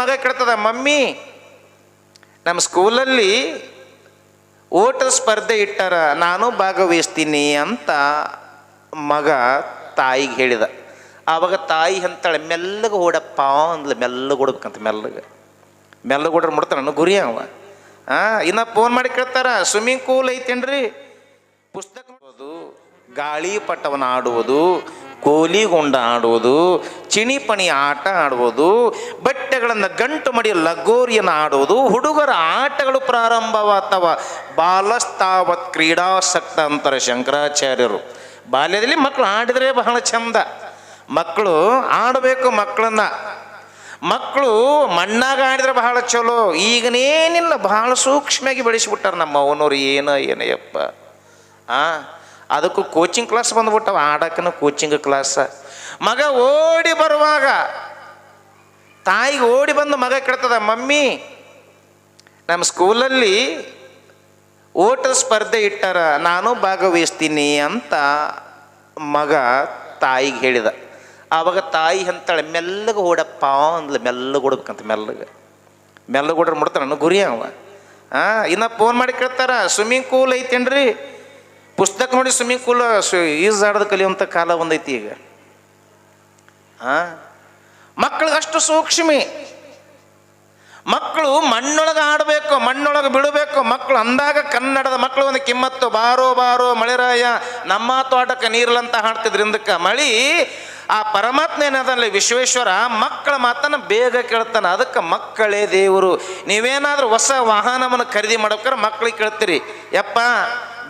ಮಗ ಕೇಳ್ತದ ಮಮ್ಮಿ ನಮ್ಮ ಸ್ಕೂಲಲ್ಲಿ ಓಟ ಸ್ಪರ್ಧೆ ಇಟ್ಟಾರ, ನಾನು ಭಾಗವಹಿಸ್ತೀನಿ ಅಂತ ಮಗ ತಾಯಿಗೆ ಹೇಳಿದ. ಆವಾಗ ತಾಯಿ ಅಂತಾಳೆ, ಮೆಲ್ಲಗೆ ಓಡಪ್ಪ ಅಂದ್ಲು, ಮೆಲ್ಲಗೆ ಓಡ್ಬೇಕಂತ ಮೆಲ್ಲಗೆ. ಮೆಲ್ಲಗೆ ಓಡ್ರೆ ಮುಡ್ತಾನ ನನ್ನ ಗುರಿ ಅವ. ಹಾಂ ಇನ್ನ ಫೋನ್ ಮಾಡಿ ಕೇಳ್ತಾರ, ಸ್ವಿಮ್ಮಿಂಗ್ ಪೂಲ್ ಐತೇನ್ರಿ? ಪುಸ್ತಕ ಓದೋದು ಗಾಳಿಪಟವನ್ನು ಆಡುವುದು ಕೋಲಿಗೊಂಡ ಆಡುವುದು, ಚಿಣಿಪಣಿ ಆಟ ಆಡುವುದು, ಬಟ್ಟೆಗಳನ್ನು ಗಂಟು ಮಡಿ ಲಗೋರಿಯನ್ನು ಆಡುವುದು, ಹುಡುಗರ ಆಟಗಳು ಪ್ರಾರಂಭವಾಗ್ತವ. ಬಾಲಸ್ತಾವತ್ ಕ್ರೀಡಾಸಕ್ತ ಅಂತಾರೆ ಶಂಕರಾಚಾರ್ಯರು. ಬಾಲ್ಯದಲ್ಲಿ ಮಕ್ಕಳು ಆಡಿದರೆ ಬಹಳ ಚಂದ. ಮಕ್ಕಳು ಆಡಬೇಕು ಮಕ್ಕಳನ್ನ ಮಕ್ಕಳು ಮಣ್ಣಾಗ ಆಡಿದ್ರೆ ಬಹಳ ಚಲೋ. ಈಗನೇನಿಲ್ಲ ಬಹಳ ಸೂಕ್ಷ್ಮವಾಗಿ ಬೆಳೆಸಿಬಿಟ್ಟಾರೆ ನಮ್ಮ ಅವನವ್ರು ಏನ ಏನಯ್ಯಪ್ಪ ಆ? ಅದಕ್ಕೂ ಕೋಚಿಂಗ್ ಕ್ಲಾಸ್ ಬಂದ್ಬಿಟ್ಟವ ಆಡಕ್ಕನ ಕೋಚಿಂಗ್ ಕ್ಲಾಸ್ ಮಗ ಓಡಿ ಬರುವಾಗ, ತಾಯಿಗೆ ಓಡಿ ಬಂದು ಮಗ ಕೇಳ್ತದ, ಮಮ್ಮಿ ನಮ್ಮ ಸ್ಕೂಲಲ್ಲಿ ಓಟ ಸ್ಪರ್ಧೆ ಇಟ್ಟಾರ, ನಾನು ಭಾಗವಹಿಸ್ತೀನಿ ಅಂತ ಮಗ ತಾಯಿಗೆ ಹೇಳಿದ. ಆವಾಗ ತಾಯಿ ಅಂತಾಳೆ ಮೆಲ್ಲಗೆ ಓಡಪ್ಪ ಅಂದ್ಲು, ಮೆಲ್ಲಗೆ ಓಡ್ಬೇಕಂತ, ಮೆಲ್ಲಗೆ. ಮೆಲ್ಲಗೆ ಓಡ್ರೆ ಮುಡ್ತಾನ ಗುರಿ ಅವ. ಹಾಂ, ಇನ್ನ ಫೋನ್ ಮಾಡಿ ಕೇಳ್ತಾರ ಸ್ವಿಮ್ಮಿಂಗ್ ಪೂಲ್ ಐತೇನ್ರಿ? ಪುಸ್ತಕ ನೋಡಿ ಸ್ವಿಮ್ಮಿಂಗ್ ಪೂಲ್ ಈಜ್ ಆಡೋದು ಕಲಿಯುವಂಥ ಕಾಲ ಒಂದೈತಿ ಈಗ. ಹಾಂ ಮಕ್ಕಳಿಗೆ ಅಷ್ಟು ಸೂಕ್ಷ್ಮಿ. ಮಕ್ಕಳು ಮಣ್ಣೊಳಗೆ ಆಡಬೇಕು, ಮಣ್ಣೊಳಗೆ ಬಿಡಬೇಕು. ಮಕ್ಕಳು ಅಂದಾಗ ಕನ್ನಡದ ಮಕ್ಕಳು ಒಂದು ಕಿಮ್ಮತ್ತು, ಬಾರೋ ಬಾರೋ, ಮಳೆರಾಯ, ನಮ್ಮ ತೋಟಕ್ಕೆ ನೀರ್ಲಂತ ಹಾಡ್ತಿದ್ರಿಂದಕ್ಕೆ ಮಳಿ, ಆ ಪರಮಾತ್ಮ ಏನದಲ್ಲಿ ವಿಶ್ವೇಶ್ವರ, ಮಕ್ಕಳ ಮಾತನ್ನು ಬೇಗ ಕೇಳ್ತಾನೆ. ಅದಕ್ಕೆ ಮಕ್ಕಳೇ ದೇವರು. ನೀವೇನಾದ್ರೂ ಹೊಸ ವಾಹನವನ್ನು ಖರೀದಿ ಮಾಡ್ಬೇಕಾದ್ರೆ ಮಕ್ಕಳಿಗೆ ಕೇಳ್ತೀರಿ. ಯಪ್ಪ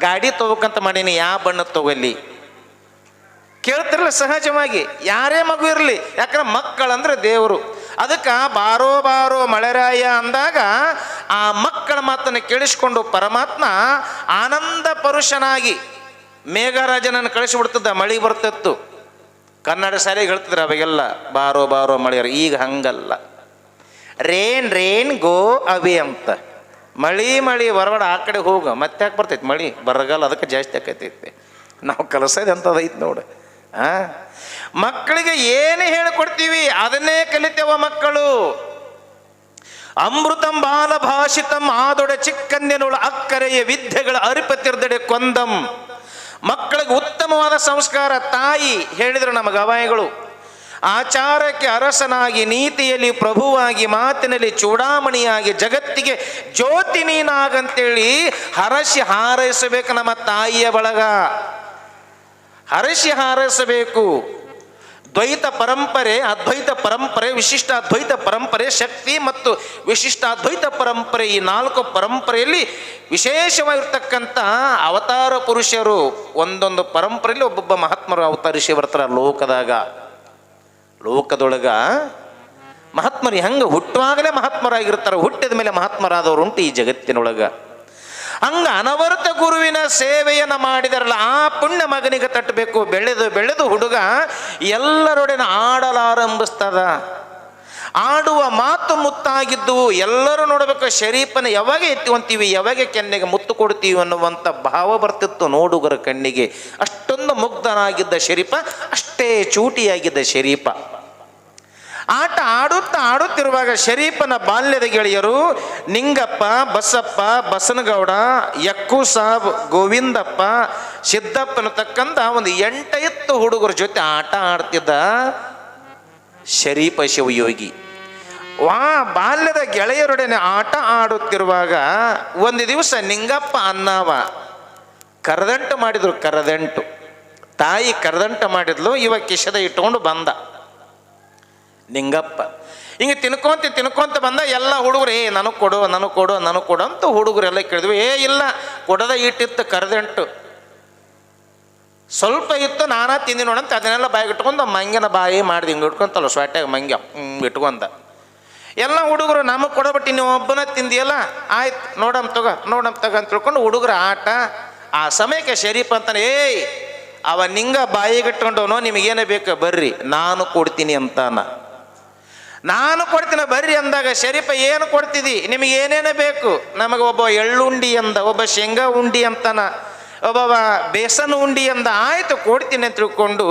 ಗಾಡಿ ತಗೋಕಂತ ಮಾಡೀನಿ ಯಾವ ಬಣ್ಣ ತಗೊಲ್ಲಿ ಕೇಳ್ತಿರಲ್ಲ ಸಹಜವಾಗಿ, ಯಾರೇ ಮಗು ಇರಲಿ, ಯಾಕಂದ್ರೆ ಮಕ್ಕಳಂದ್ರೆ ದೇವರು. ಅದಕ್ಕೆ ಬಾರೋ ಬಾರೋ ಮಳೆರಾಯ ಅಂದಾಗ ಆ ಮಕ್ಕಳ ಮಾತನ್ನು ಕೇಳಿಸ್ಕೊಂಡು ಪರಮಾತ್ಮ ಆನಂದ ಪರುಷನಾಗಿ ಮೇಘರಾಜನನ್ನು ಕಳಿಸಿಬಿಡ್ತಿದ್ದ, ಮಳೆ ಬರ್ತಿತ್ತು. ಕನ್ನಡ ಶಾಲೆಗೆ ಹೇಳ್ತಿದ್ರು ಅವಾಗೆಲ್ಲ, ಬಾರೋ ಬಾರೋ ಮಳೆಯರು, ಈಗ ಹಂಗಲ್ಲ. ರೇನ್ ರೇನ್ ಗೋ ಅವೇ ಅಂತ. ಮಳಿ ಮಳಿ, ಹೊರಗಡೆ ಆ ಕಡೆ ಹೋಗು. ಮತ್ತೆ ಯಾಕೆ ಬರ್ತೈತಿ ಮಳಿ? ಬರಗಾಲ ಅದಕ್ಕೆ ಜಾಸ್ತಿ ಆಕೈತೈತಿ. ನಾವು ಕಲಿಸೋದು ಎಂಥದೈತಿ ನೋಡು. ಹಾಂ ಮಕ್ಕಳಿಗೆ ಏನು ಹೇಳಿಕೊಡ್ತೀವಿ? ಅದನ್ನೇ ಕಲಿತೇವ ಮಕ್ಕಳು. ಅಮೃತಂ ಬಾಲ ಭಾಷಿತಂ ಆದೊಡೆ ಚಿಕ್ಕಂದಿನೊಳ ಅಕ್ಕರೆಯ ವಿದ್ಯೆಗಳ ಅರಿಪತಿರ್ದಡೆ ಕೊಂದಂ. ಮಕ್ಕಳಿಗೆ ಉತ್ತಮವಾದ ಸಂಸ್ಕಾರ ತಾಯಿ ಹೇಳಿದರು ನಮ್ಮ ಗವಾಯಿಗಳು ಆಚಾರಕ್ಕೆ ಅರಸನಾಗಿ, ನೀತಿಯಲ್ಲಿ ಪ್ರಭುವಾಗಿ, ಮಾತಿನಲ್ಲಿ ಚೂಡಾಮಣಿಯಾಗಿ, ಜಗತ್ತಿಗೆ ಜ್ಯೋತಿ ನೀನಾಗಂತೇಳಿ ಹರಸಿ ಹಾರೈಸಬೇಕು ನಮ್ಮ ತಾಯಿಯ ಬಳಗ. ಹರಸಿ ಹಾರೈಸಬೇಕು. ದ್ವೈತ ಪರಂಪರೆ, ಅದ್ವೈತ ಪರಂಪರೆ, ವಿಶಿಷ್ಟ ಅದ್ವೈತ ಪರಂಪರೆ, ಶಕ್ತಿ ಮತ್ತು ವಿಶಿಷ್ಟ ಅದ್ವೈತ ಪರಂಪರೆ, ಈ ನಾಲ್ಕು ಪರಂಪರೆಯಲ್ಲಿ ವಿಶೇಷವಾಗಿರ್ತಕ್ಕಂಥ ಅವತಾರ ಪುರುಷರು ಒಂದೊಂದು ಪರಂಪರೆಯಲ್ಲಿ ಒಬ್ಬೊಬ್ಬ ಮಹಾತ್ಮರು ಅವತರಿಸಿ ಬರ್ತಾರೆ ಲೋಕದಾಗ. ಲೋಕದೊಳಗ ಮಹಾತ್ಮರು ಹೆಂಗೆ ಹುಟ್ಟುವಾಗಲೇ ಮಹಾತ್ಮರಾಗಿರ್ತಾರೆ, ಹುಟ್ಟಿದ ಮೇಲೆ ಮಹಾತ್ಮರಾದವರು ಉಂಟು ಈ ಜಗತ್ತಿನೊಳಗ. ಹಂಗ ಅನವರ್ತ ಗುರುವಿನ ಸೇವೆಯನ್ನು ಮಾಡಿದಾರಲ್ಲ, ಆ ಪುಣ್ಯ ಮಗನಿಗೆ ತಟ್ಟಬೇಕು. ಬೆಳೆದು ಬೆಳೆದು ಹುಡುಗ ಎಲ್ಲರೊಡನೆ ಆಡಲಾರಂಭಿಸ್ತದ. ಆಡುವ ಮಾತು ಮುತ್ತಾಗಿದ್ದು ಎಲ್ಲರೂ ನೋಡಬೇಕು, ಶರೀಫನ ಯಾವಾಗ ಎತ್ಕೊಂತೀವಿ ಯಾವಾಗ ಕೆನ್ನೆಗೆ ಮುತ್ತು ಕೊಡ್ತೀವಿ ಅನ್ನುವಂಥ ಭಾವ ಬರ್ತಿತ್ತು ನೋಡುಗರ ಕಣ್ಣಿಗೆ. ಅಷ್ಟೊಂದು ಮುಗ್ಧನಾಗಿದ್ದ ಶರೀಫ, ಅಷ್ಟೇ ಚೂಟಿಯಾಗಿದ್ದ ಶರೀಫ. ಆಟ ಆಡುತ್ತಾ ಆಡುತ್ತಿರುವಾಗ ಶರೀಫನ ಬಾಲ್ಯದ ಗೆಳೆಯರು, ನಿಂಗಪ್ಪ, ಬಸಪ್ಪ, ಬಸನಗೌಡ ಯಕ್ಕು ಸಾಬ್ ಗೋವಿಂದಪ್ಪ ಸಿದ್ದಪ್ಪನ ತಕ್ಕಂತ ಒಂದು ಎಂಟೈತ್ತು ಹುಡುಗರ ಜೊತೆ ಆಟ ಆಡ್ತಿದ್ದ ಶರೀಫ ಶಿವಯೋಗಿ ವಾ ಬಾಲ್ಯದ ಗೆಳೆಯರೊಡನೆ ಆಟ ಆಡುತ್ತಿರುವಾಗ ಒಂದು ದಿವಸ ನಿಂಗಪ್ಪ ಅನ್ನಾವ, ಕರದಂಟು ಮಾಡಿದ್ರು, ಕರದಂಟು. ತಾಯಿ ಕರದಂಟು ಮಾಡಿದ್ಲು, ಇವ ಕಿಶದ ಇಟ್ಕೊಂಡು ಬಂದ. ನಿಂಗಪ್ಪ, ಹಿಂಗೆ ತಿನ್ಕೊಂತ ತಿನ್ಕೊಂತ ಬಂದ, ಎಲ್ಲ ಹುಡುಗರು, ಏ, ನನಗೆ ಕೊಡು ನನಗೆ ಕೊಡು ನನಗೆ ಕೊಡು ಅಂತ ಹುಡುಗರೆಲ್ಲ ಕೇಳಿದ್ವಿ. ಏ, ಇಲ್ಲ, ಕೊಡದ ಇಟ್ಟಿತ್ತು, ಕರೆದಂಟು. ಸ್ವಲ್ಪ ಇತ್ತು, ನಾನಾ ತಿಂದಿ ನೋಡಂತ ಅದನ್ನೆಲ್ಲ ಬಾಯಿಗೆ ಇಟ್ಕೊಂಡು ಮಂಗಿನ ಬಾಯಿ ಮಾಡಿದೆ ಹಿಂಗೆ ಇಟ್ಕೊಂತಲ್ಲ ಸ್ವಾಟ್ಯಾಗ ಮಂಗ್ಯ ಇಟ್ಕೊಂಡ. ಎಲ್ಲ ಹುಡುಗರು ನಮಗೆ ಕೊಡಬಿಟ್ಟು ನೀವು ಒಬ್ಬನ ತಿಂದಿಯಲ್ಲ, ಆಯ್ತು, ನೋಡಮ್ ತಗೋ ನೋಡಮ್ ತಗೋ ಅಂತ ತಿಳ್ಕೊಂಡು ಹುಡುಗರ ಆಟ, ಆ ಸಮಯಕ್ಕೆ ಶರೀಫ್ ಅಂತಾನೆ, ಏಯ್, ಅವ ನಿಂಗ ಬಾಯಿಗಿಟ್ಕೊಂಡವನು, ನಿಮಗೇನೇ ಬೇಕು, ಬರ್ರಿ, ನಾನು ಕೊಡ್ತೀನಿ ಅಂತಾನ. ನಾನು ಕೊಡ್ತೀನಿ, ಬರ್ರಿ ಅಂದಾಗ ಶರೀಫ, ಏನು ಕೊಡ್ತಿದ್ದಿ ನಿಮಗೆ ಏನೇನು ಬೇಕು? ನಮಗೆ ಒಬ್ಬ ಎಳ್ಳುಂಡಿ ಅಂದ, ಒಬ್ಬ ಶೇಂಗಾ ಉಂಡಿ ಅಂತಾನ. ಒಬ್ಬವ ಬೇಸನ್ ಉಂಡಿ ಅಂದ ಆಯ್ತು ಕೊಡ್ತೀನಿ ತಿಳ್ಕೊಂಡು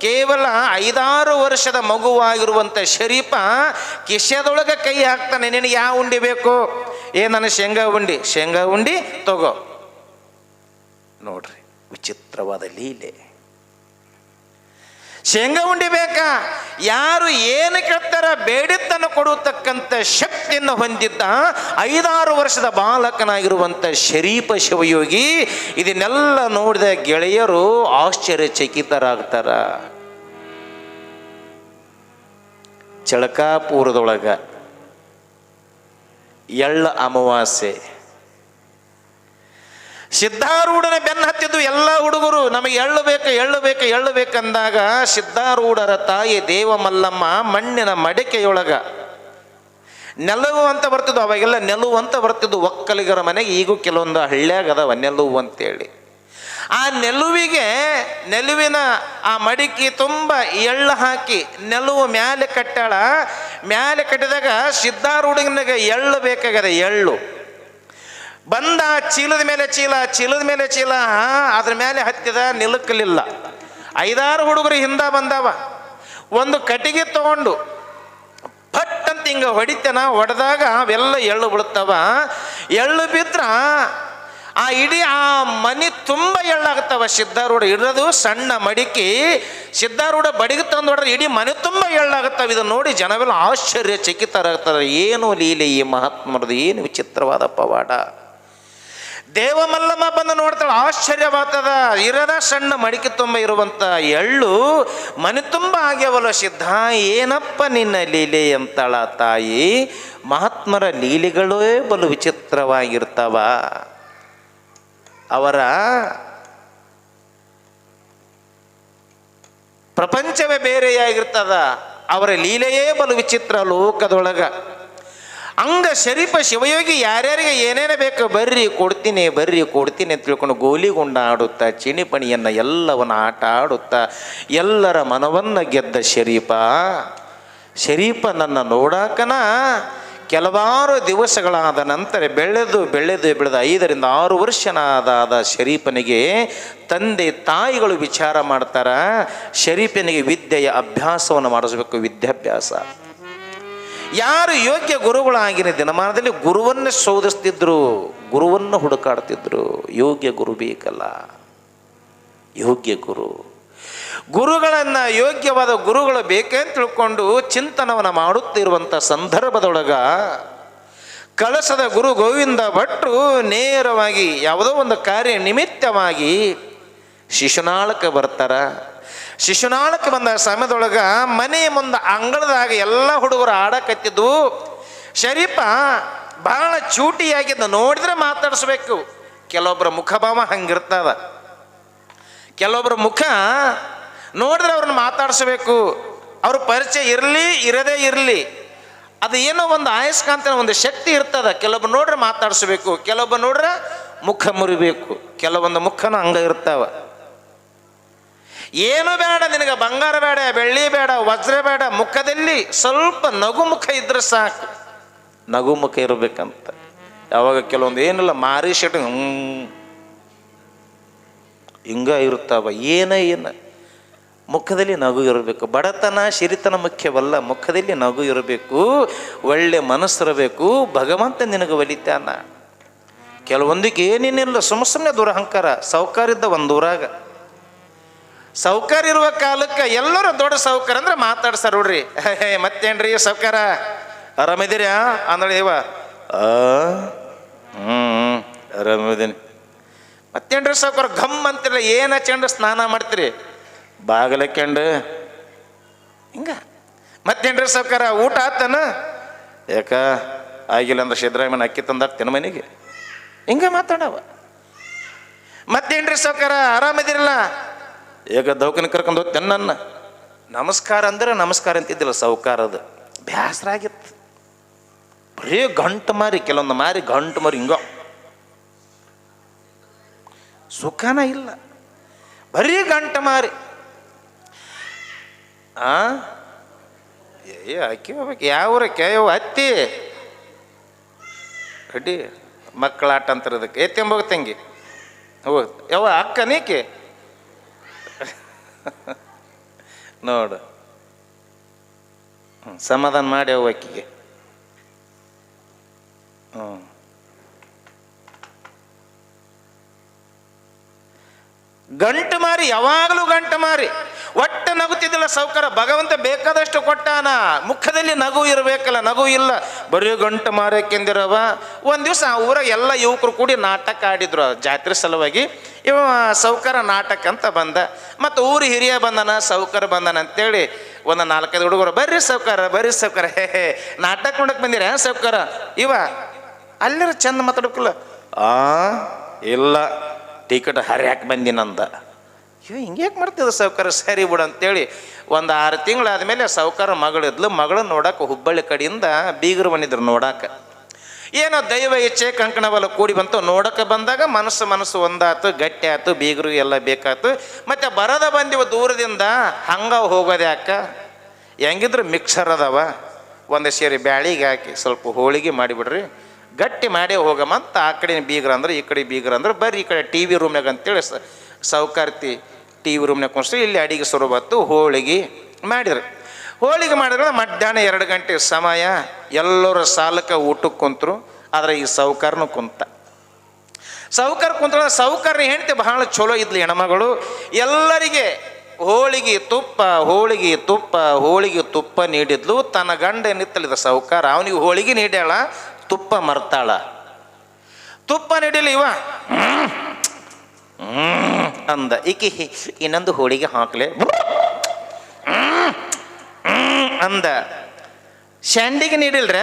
ಕೇವಲ ಐದಾರು ವರ್ಷದ ಮಗುವಾಗಿರುವಂಥ ಶರೀಫ ಕಿಶೆದೊಳಗೆ ಕೈ ಹಾಕ್ತಾನೆ, ನಿನಗೆ ಯಾವ ಉಂಡಿ ಬೇಕು? ಏ ನನ್ನ ಶೇಂಗಾ ಉಂಡಿ ಶೇಂಗಾ ಉಂಡಿ ತಗೋ. ನೋಡ್ರಿ ವಿಚಿತ್ರವಾದ ಲೀಲೆ. ಶೇಂಗಾ ಉಂಡಿ ಬೇಕಾ? ಯಾರು ಏನು ಕೇಳ್ತಾರ ಬೇಡಿದ್ದನ್ನು ಕೊಡತಕ್ಕಂಥ ಶಕ್ತಿಯನ್ನು ಹೊಂದಿದ್ದ ಐದಾರು ವರ್ಷದ ಬಾಲಕನಾಗಿರುವಂಥ ಶರೀಪ ಶಿವಯೋಗಿ ಇದನ್ನೆಲ್ಲ ನೋಡಿದ ಗೆಳೆಯರು ಆಶ್ಚರ್ಯಚಕಿತರಾಗ್ತಾರ. ಚಳಕಾಪುರದೊಳಗ ಎಳ್ಳ ಅಮಾವಾಸ್ಯೆ. ಸಿದ್ಧಾರೂಢನ ಬೆನ್ನ ಹತ್ತಿದ್ದು ಎಲ್ಲ ಹುಡುಗರು, ನಮಗೆ ಎಳ್ಳು ಬೇಕು ಎಳ್ಳು ಬೇಕು ಎಳ್ಳು ಬೇಕಂದಾಗ ಸಿದ್ಧಾರೂಢರ ತಾಯಿ ದೇವಮಲ್ಲಮ್ಮ ಮಣ್ಣಿನ ಮಡಿಕೆಯೊಳಗ ನೆಲವು ಅಂತ ಬರ್ತಿದ್ವು. ಅವಾಗೆಲ್ಲ ನೆಲುವು ಅಂತ ಬರ್ತಿದ್ವು. ಒಕ್ಕಲಿಗರ ಮನೆಗೆ ಈಗೂ ಕೆಲವೊಂದು ಹಳ್ಳ್ಯಾಗ ಅದಾವ ನೆಲುವು ಅಂತೇಳಿ. ಆ ನೆಲುವಿಗೆ, ನೆಲುವಿನ ಆ ಮಡಿಕೆ ತುಂಬ ಎಳ್ಳು ಹಾಕಿ ನೆಲುವು ಮ್ಯಾಲೆ ಕಟ್ಟಾಳ ಮ್ಯಾಲೆ ಕಟ್ಟಿದಾಗ ಸಿದ್ಧಾರೂಢನಿಗೆ ಎಳ್ಳು ಬೇಕಾಗದೆ ಎಳ್ಳು. ಬಂದ ಚೀಲದ ಮೇಲೆ ಚೀಲ, ಚೀಲದ ಮೇಲೆ ಚೀಲ ಅದ್ರ ಮೇಲೆ ಹತ್ತಿದ ನಿಲುಕಲಿಲ್ಲ. ಐದಾರು ಹುಡುಗರು ಹಿಂದ ಬಂದವ. ಒಂದು ಕಟ್ಟಿಗೆ ತಗೊಂಡು ಪಟ್ ಅಂತ ಹಿಂಗ ಹೊಡಿತನ, ಹೊಡೆದಾಗ ಅವೆಲ್ಲ ಎಳ್ಳು ಬೀಳ್ತಾವ. ಎಳ್ಳು ಬಿದ್ರ ಆ ಇಡೀ ಆ ಮನೆ ತುಂಬ ಎಳ್ಳಾಗ್ತಾವ. ಸಿದ್ಧಾರೂಢ ಇಡೋದು ಸಣ್ಣ ಮಡಿಕೆ, ಸಿದ್ಧಾರೂಢ ಬಡಿಗೆ ತಂದು ಹೊಡೆದ್ರೆ ಇಡೀ ಮನೆ ತುಂಬ ಎಳ್ಳಾಗುತ್ತವೆ ಇದನ್ನು ನೋಡಿ ಜನವೆಲ್ಲ ಆಶ್ಚರ್ಯ ಚಕಿತರಾಗ್ತಾರೆ ಏನು ಲೀಲೆ ಈ ಮಹಾತ್ಮರದು ಏನು ವಿಚಿತ್ರವಾದ ಪವಾಡ. ದೇವಮಲ್ಲಮ್ಮ ಬಂದು ನೋಡ್ತಾಳೆ ಆಶ್ಚರ್ಯವಾತದ ಇರದ ಸಣ್ಣ ಮಡಿಕೆ ತುಂಬ ಇರುವಂಥ ಎಳ್ಳು ಮನೆ ತುಂಬ ಆಗ್ಯವಲ್ಲ ಸಿದ್ಧ. ಏನಪ್ಪ ನಿನ್ನ ಲೀಲೆ ಅಂತಾಳ ತಾಯಿ? ಮಹಾತ್ಮರ ಲೀಲೆಗಳೇ ಬಲು ವಿಚಿತ್ರವಾಗಿರ್ತಾವ. ಅವರ ಪ್ರಪಂಚವೇ ಬೇರೆಯಾಗಿರ್ತದ. ಅವರ ಲೀಲೆಯೇ ಬಲು ವಿಚಿತ್ರ ಲೋಕದೊಳಗ. ಹಂಗ ಶರೀಫ ಶಿವಯೋಗಿ ಯಾರ್ಯಾರಿಗೆ ಏನೇನು ಬೇಕು ಬರ್ರಿ ಕೊಡ್ತೀನಿ ಬರ್ರಿ ಕೊಡ್ತೀನಿ ಅಂತ ತಿಳ್ಕೊಂಡು ಗೋಲಿಗುಂಡ ಆಡುತ್ತಾ ಚಿಣಿಪಣಿಯನ್ನು ಎಲ್ಲವನ್ನು ಆಟ ಆಡುತ್ತಾ, ಎಲ್ಲರ ಮನವನ್ನು ಗೆದ್ದ ಶರೀಫ ಶರೀಫ ನನ್ನ ನೋಡಾಕನ ಕೆಲವಾರು ದಿವಸಗಳಾದ ನಂತರ ಬೆಳೆದು ಬೆಳೆದು, ಬೆಳೆದ ಐದರಿಂದ ಆರು ವರ್ಷನಾದ ಶರೀಫನಿಗೆ ತಂದೆ, ತಾಯಿಗಳು ವಿಚಾರ ಮಾಡ್ತಾರ. ಶರೀಫನಿಗೆ ವಿದ್ಯೆಯ ಅಭ್ಯಾಸವನ್ನು ಮಾಡಿಸ್ಬೇಕು, ವಿದ್ಯಾಭ್ಯಾಸ. ಯಾರು ಯೋಗ್ಯ ಗುರುಗಳಾಗಿನ ದಿನಮಾನದಲ್ಲಿ ಗುರುವನ್ನು ಶೋಧಿಸ್ತಿದ್ರು, ಗುರುವನ್ನು ಹುಡುಕಾಡ್ತಿದ್ರು. ಯೋಗ್ಯ ಗುರು ಬೇಕಲ್ಲ. ಯೋಗ್ಯ ಗುರು. ಗುರುಗಳನ್ನು ಯೋಗ್ಯವಾದ ಗುರುಗಳು ಬೇಕೇ ತಿಳ್ಕೊಂಡು ಚಿಂತನವನ್ನು ಮಾಡುತ್ತಿರುವಂಥ ಸಂದರ್ಭದೊಳಗ ಕಳಸದ ಗುರು ಗೋವಿಂದ ಭಟ್ರು ನೇರವಾಗಿ ಯಾವುದೋ ಒಂದು ಕಾರ್ಯ ನಿಮಿತ್ತವಾಗಿ ಶಿಶುನಾಳಕ್ಕೆ ಬರ್ತಾರ. ಶಿಶುನಾಳಕ್ಕೆ ಬಂದ ಸಮಯದೊಳಗೆ ಮನೆಯ ಮುಂದೆ ಅಂಗಳದಾಗ ಎಲ್ಲ ಹುಡುಗರು ಆಡಕತ್ತಿದ್ದು, ಶರೀಫ, ಬಹಳ ಚೂಟಿಯಾಗಿದ್ದ ನೋಡಿದ್ರೆ ಮಾತಾಡಿಸ್ಬೇಕು. ಕೆಲವೊಬ್ಬರ ಮುಖಭಾವ ಹಂಗಿರ್ತದ. ಕೆಲವೊಬ್ಬರ ಮುಖ ನೋಡಿದ್ರೆ ಅವ್ರನ್ನ ಮಾತಾಡಿಸ್ಬೇಕು. ಅವ್ರ ಪರಿಚಯ ಇರಲಿ, ಇರದೇ ಇರಲಿ. ಅದು ಏನೋ ಒಂದು ಆಯಸ್ಕಾಂತನ ಒಂದು ಶಕ್ತಿ ಇರ್ತದ. ಕೆಲವೊಬ್ಬ ನೋಡ್ರೆ ಮಾತಾಡಿಸ್ಬೇಕು. ಕೆಲವೊಬ್ಬ ನೋಡ್ರೆ ಮುಖ ಮುರಿಬೇಕು. ಕೆಲವೊಂದು ಮುಖನ ಹಂಗ ಇರ್ತಾವ. ಏನು ಬೇಡ ನಿನಗೆ, ಬಂಗಾರ ಬೇಡ, ಬೆಳ್ಳಿ ಬೇಡ, ವಜ್ರ ಬೇಡ, ಮುಖದಲ್ಲಿ ಸ್ವಲ್ಪ ನಗು ಮುಖ ಇದ್ರೆ ಸಾಕು. ನಗು ಮುಖ ಇರಬೇಕಂತ. ಯಾವಾಗ ಕೆಲವೊಂದು ಏನಿಲ್ಲ, ಮಾರಿ ಹ್ಞೂ ಹಿಂಗ ಇರ್ತಾವ ಏನ ಏನ. ಮುಖದಲ್ಲಿ ನಗು ಇರಬೇಕು. ಬಡತನ, ಸಿರಿತನ ಮುಖ್ಯವಲ್ಲ, ಮುಖದಲ್ಲಿ ನಗು ಇರಬೇಕು, ಒಳ್ಳೆ ಮನಸ್ಸಿರಬೇಕು, ಭಗವಂತ ನಿನಗೆ ಒಲಿತಾನ. ಕೆಲವೊಂದಿಗೆ ಏನೇನಿಲ್ಲ, ಸುಮ್ಮ ಸುಮ್ಮನೆ ದುರಹಂಕಾರ ಸೌಕಾರಿದ್ದ ಒಂದು ಊರಾಗ ಸೌಕರ್ ಇರುವ ಕಾಲಕ್ಕೆ ಎಲ್ಲರೂ ದೊಡ್ಡ ಸೌಕರ್ ಅಂದ್ರೆ ಮಾತಾಡ್ಸಾರ ನೋಡ್ರಿ. ಮತ್ತೇನ್ರಿ ಸೌಕರ? ಆರಾಮಿದ್ದೀರಾ ಅಂದಳು ಇವ. ಹ್ಞೂ ಆರಾಮಿದ್ದೀನಿ ಮತ್ತೇನ್ರಿ ಸೌಕರ್? ಘಮ್ ಅಂತಿರಲ್ಲ, ಏನು ಹಚ್ಕೊಂಡು ಸ್ನಾನ ಮಾಡ್ತೀರಿ? ಬಾಗಲಕ್ಕೆಂಡು ಕೆಂಡು. ಹಿಂಗ. ಮತ್ತೇನ್ರಿ ಸೌಕರ? ಊಟ ಆತನ? ಯಾಕ? ಆಗಿಲ್ಲ ಅಂದ್ರೆ ಸಿದ್ದರಾಮಯ್ಯನ ಅಕ್ಕಿ ತಂದಾಗ್ತೇನೆ ಮನೆಗೆ. ಹಿಂಗ ಮಾತಾಡವ. ಮತ್ತೇನ್ರಿ ಸೌಕರ? ಆರಾಮಿದಿರಲ್ಲ ಈಗ ದೌಕನ ಕರ್ಕೊಂಡು ಹೋಗ್ತೇನೆ ನನ್ನ. ನಮಸ್ಕಾರ ಅಂದ್ರೆ ನಮಸ್ಕಾರ ಅಂತಿದ್ದಿಲ್ಲ ಸೌಕಾರದ. ಬೇಸರ ಆಗಿತ್ತು ಬರೀ ಗಂಟು ಮಾರಿ, ಕೆಲವೊಂದು ಮಾರಿ ಗಂಟು ಮಾರಿ ಹಿಂಗ. ಸುಖನ ಇಲ್ಲ. ಬರೀ ಗಂಟು ಮಾರಿ. ಆ? ಏ ಅಕ್ಕಿ ಹೋಗ್ಬೇಕು. ಯಾವ್ರ ಊರಕ್ಕೆ? ಅತ್ತಿ. ಅಡ್ಡಿ ಮಕ್ಕಳ ಆಟ ಅಂತಾರೆ ಅದಕ್ಕೆ ಎತ್ತೆಂಬೋಗ ತಂಗಿ. ಹೋಗ್. ಯಾವ ಅಕ್ಕನೇಕೆ ನೋಡು. ಸಮಾಧಾನ ಮಾಡಿ ಅವು ಅಕ್ಕಿಗೆ. ಹ್ಞೂ ಗಂಟು ಮಾರಿ ಯಾವಾಗಲೂ ಗಂಟು ಮಾರಿ. ಒಟ್ಟ ನಗುತ್ತಿದ್ದಿಲ್ಲ ಸೌಕರ ಭಗವಂತ ಬೇಕಾದಷ್ಟು ಕೊಟ್ಟಾನ. ಮುಖದಲ್ಲಿ ನಗು ಇರಬೇಕಲ್ಲ, ನಗು ಇಲ್ಲ. ಬರೀ ಗಂಟು ಮಾರಕ್ಕೆಂದಿರವ. ಒಂದು ದಿವಸ ಆ ಊರ ಎಲ್ಲ ಯುವಕರು ಕೂಡಿ ನಾಟಕ ಆಡಿದ್ರು ಜಾತ್ರೆ ಸಲುವಾಗಿ. ಇವ ಸೌಕರ ನಾಟಕ ಅಂತ ಬಂದ. ಮತ್ತು ಊರು ಹಿರಿಯ ಬಂದನ ಸೌಕರ ಬಂದನ ಅಂತೇಳಿ ಒಂದು ನಾಲ್ಕೈದು ಹುಡುಗರು, ಬರ್ರಿ ಸೌಕರ ಬರ್ರಿ ಸೌಕರ ಹೇ ಹೇ, ನಾಟಕ ನೋಡಕ್ಕೆ ಬಂದಿರ ಸೌಕರ ಇವ, ಅಲ್ಲಿರ ಚಂದ ಮಾತಾಡ್ಬೇಕಲ್ಲ. ಆ, ಇಲ್ಲ, ಟಿಕೆಟ್ ಹರ್ಯಾಕೆ ಬಂದಿನಂದ. ಇವ ಹಿಂಗ್ಯಾಕೆ ಮಾಡ್ತಿದ್ದ ಸಾವ್ಕಾರ? ಸರಿ ಬಿಡು ಅಂತೇಳಿ ಒಂದು ಆರು ತಿಂಗಳಾದಮೇಲೆ ಸಾವ್ಕಾರ ಮಗಳಿದ್ಲು ಮಗಳು ನೋಡಕ್ಕೆ ಹುಬ್ಬಳ್ಳಿ ಕಡೆಯಿಂದ ಬೀಗರು ಬಂದಿದ್ರು ನೋಡಕ್ಕೆ ಏನೋ ದೈವ ಇಚ್ಛೆ ಕಂಕಣವಲ್ಲ ಕೂಡಿ ಬಂತು. ನೋಡಕ್ಕೆ ಬಂದಾಗ ಮನಸ್ಸು ಮನಸ್ಸು ಒಂದಾತು, ಗಟ್ಟಿ ಆಯ್ತು ಬೀಗರು ಎಲ್ಲ ಬೇಕಾಯ್ತು ಮತ್ತು ಬರದ ಬಂದಿವ ದೂರದಿಂದ ಹಂಗ ಹೋಗೋದೆ ಅಕ್ಕ. ಹೆಂಗಿದ್ರು ಮಿಕ್ಸರ್ ಅದಾವ. ಒಂದು ಸೇರಿ ಬ್ಯಾಳಿಗೆ ಹಾಕಿ ಸ್ವಲ್ಪ ಹೋಳಿಗೆ ಮಾಡಿಬಿಡ್ರಿ. ಗಟ್ಟಿ ಮಾಡೇ ಹೋಗಮ್ಮ ಅಂತ ಆ ಕಡೆ ಬೀಗ್ರ ಅಂದ್ರೆ, ಈ ಕಡೆ ಬೀಗ್ರ ಅಂದ್ರೆ. ಬರ್ರಿ ಈ ಕಡೆ ಟಿ ವಿ ರೂಮ್ನಾಗ ಅಂತೇಳಿ ಸ ಸೌಕಾರ್ತಿ ಟಿ ವಿ ರೂಮ್ನಾಗ ಕುಣಿಸ್ರಿ ಇಲ್ಲಿ ಅಡಿಗೆ ಶುರು ಬತ್ತು ಹೋಳಿಗೆ ಮಾಡಿದ್ರು. ಹೋಳಿಗೆ ಮಾಡಿದ್ರೆ ಮಧ್ಯಾಹ್ನ ಎರಡು ಗಂಟೆ ಸಮಯ ಎಲ್ಲರ ಸಾಲಕ್ಕೆ ಊಟಕ್ಕೆ ಕುಂತರು, ಆದರೆ ಈ ಸೌಕಾರನು ಕುಂತ. ಸೌಕರ್ ಕುಂತ್ರ ಸೌಕರ್ ಹೆಂಡತಿ ಬಹಳ ಚಲೋ ಇದ್ಲಿ ಹೆಣ್ಮಗಳು. ಎಲ್ಲರಿಗೆ ಹೋಳಿಗೆ ತುಪ್ಪ ಹೋಳಿಗೆ ತುಪ್ಪ ಹೋಳಿಗೆ ತುಪ್ಪ ನೀಡಿದ್ಲು. ತನ್ನ ಗಂಡ ನಿತ್ತಲಿದ ಸೌಕಾರ. ಅವನಿಗೆ ಹೋಳಿಗೆ ನೀಡ್ಯಾಳ, ತುಪ್ಪ ಮರ್ತಾಳ. ತುಪ್ಪ ನೀಡಿಲ್ಲ ಇವ. ಅಂದ. ಇಕಿ ಇನ್ನೊಂದು ಹೋಳಿಗೆ ಹಾಕ್ಲೆ. ಅಂದ. ಶಂಡಿಗೆ ನೀಡಿಲ್ರ?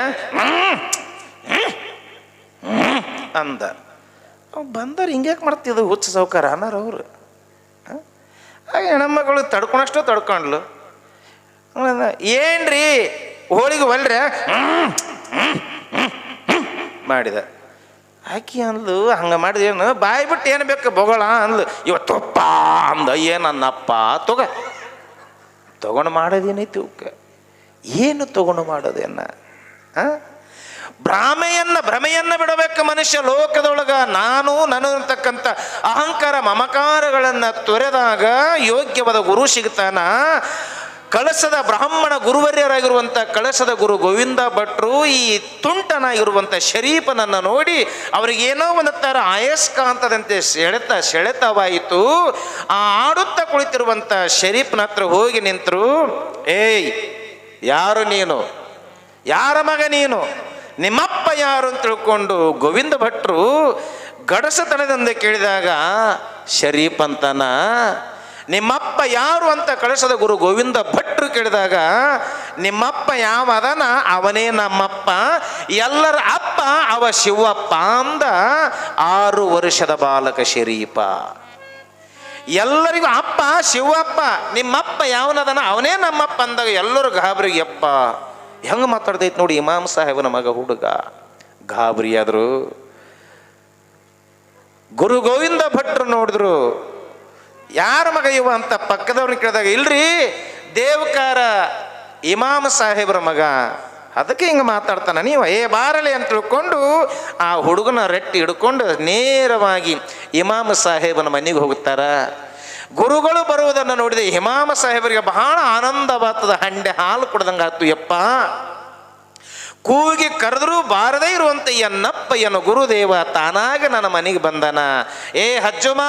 ಅಂದ. ಅವ್ ಬಂದವ್ರು ಹಿಂಗ್ಯಾಕೆ ಮಾಡ್ತಿದ್ದು ಹುಚ್ಚ ಸೌಕಾರ ಅನ್ನಾರ ಅವರು. ಹಾಗೆ ಹೆಣ್ಮಗಳು ತಡ್ಕೊಳಷ್ಟು ತಡ್ಕೊಂಡ್ಲು. ಏನ್ರಿ, ಹೋಳಿಗೆ ಒಲ್ರೆ? ಮಾಡಿದ. ಆಕಿ ಅಂದ್ಲು, ಹಂಗೆ ಮಾಡಿದೇನು ಬಾಯಿ ಬಿಟ್ಟು ಏನು ಬೇಕು ಬೊಗಳ ಅಂದ್ಲು. ಇವತ್ತಪ್ಪ ಅಂದ, ಏನನ್ನಪ್ಪ? ತೊಗ. ತಗೊಂಡು ಮಾಡೋದೇನೈತಿ ಅವಕ್ಕೆ ಏನು ತಗೊಂಡು ಮಾಡೋದೇನ? ಭ್ರಾಮೆಯನ್ನು, ಭ್ರಮೆಯನ್ನು ಬಿಡಬೇಕು ಮನುಷ್ಯ ಲೋಕದೊಳಗ. ನಾನು ನಾನು ಅಂತಕ್ಕಂಥ ಅಹಂಕಾರ ಮಮಕಾರಗಳನ್ನು ತೊರೆದಾಗ ಯೋಗ್ಯವಾದ ಗುರು ಸಿಗ್ತಾನ? ಕಳಸದ ಬ್ರಾಹ್ಮಣ ಗುರುವರ್ಯರಾಗಿರುವಂಥ ಕಳಸದ ಗುರು ಗೋವಿಂದ ಭಟ್ರು ಈ ತುಂಟನಾಗಿರುವಂಥ ಶರೀಫನನ್ನು ನೋಡಿ ಅವರಿಗೇನೋ ಒಂದು ಥರ ಆಯಸ್ಕಾಂತದಂತೆ ಸೆಳೆತ ಸೆಳೆತವಾಯಿತು. ಆ ಆಡುತ್ತಾ ಕುಳಿತಿರುವಂಥ ಶರೀಫ್ನ ಹತ್ರ ಹೋಗಿ ನಿಂತರು, ಏಯ್, ಯಾರು ನೀನು? ಯಾರ ಮಗ ನೀನು? ನಿಮ್ಮಪ್ಪ ಯಾರು? ಅಂತ ತಿಳ್ಕೊಂಡು ಗೋವಿಂದ ಭಟ್ರು ಗಡಸತನದಿಂದ ಕೇಳಿದಾಗ, ಶರೀಫ್ ಅಂತನ? ನಿಮ್ಮಪ್ಪ ಯಾರು ಅಂತ ಕಳಿಸದ ಗುರು ಗೋವಿಂದ ಭಟ್ರು ಕೇಳಿದಾಗ, ನಿಮ್ಮಪ್ಪ ಯಾವ ಅದನ? ಅವನೇ ನಮ್ಮಪ್ಪ. ಎಲ್ಲರ ಅಪ್ಪ ಅವ ಶಿವಪ್ಪ ಅಂದ, ಆರು ವರ್ಷದ ಬಾಲಕ ಶರೀಪ. ಎಲ್ಲರಿಗೂ ಅಪ್ಪ, ಶಿವಪ್ಪ, ನಿಮ್ಮಪ್ಪ ಯಾವನದನ? ಅವನೇ ನಮ್ಮಪ್ಪ ಅಂದಾಗ ಎಲ್ಲರೂ ಗಾಬರಿಗೆ, ಯಪ್ಪ, ಹೆಂಗೆ ಮಾತಾಡ್ತೈತೆ ನೋಡಿ ಇಮಾಮ್ ಸಾಹೇಬನ ಮಗ ಹುಡುಗ. ಗಾಬರಿ ಆದ್ರು. ಗುರು ಗೋವಿಂದ ಭಟ್ರು ನೋಡಿದ್ರು ಯಾರ ಮಗ ಇವ ಅಂತ ಪಕ್ಕದವ್ರನ್ನ ಕೇಳಿದಾಗ, ಇಲ್ರಿ, ದೇವಕಾರ ಇಮಾಮ್ ಸಾಹೇಬ್ರ ಮಗ. ಅದಕ್ಕೆ ಹಿಂಗೆ ಮಾತಾಡ್ತಾನ, ನೀವು ಏ ಬಾರಲಿ ಅಂತ ತಿಳ್ಕೊಂಡು ಆ ಹುಡುಗನ ರೆಟ್ಟಿ ಹಿಡ್ಕೊಂಡು ನೇರವಾಗಿ ಇಮಾಮ ಸಾಹೇಬನ ಮನೆಗೆ ಹೋಗ್ತಾರ ಗುರುಗಳು ಬರುವುದನ್ನು ನೋಡಿದ, ಇಮಾಮ ಸಾಹೇಬರಿಗೆ ಬಹಳ ಆನಂದವಾಗ್ತದ ಹಂಡೆ ಹಾಲು ಕುಡ್ದಂಗಾತು ಯಪ್ಪ. ಕೂಗಿ ಕರೆದರೂ ಬಾರದೇ ಇರುವಂತ ಎನ್ನಪ್ಪ ಎನ್ನು ಗುರುದೇವ ತಾನಾಗ ನನ್ನ ಮನೆಗೆ ಬಂದನ. ಏ ಹಜ್ಜುಮ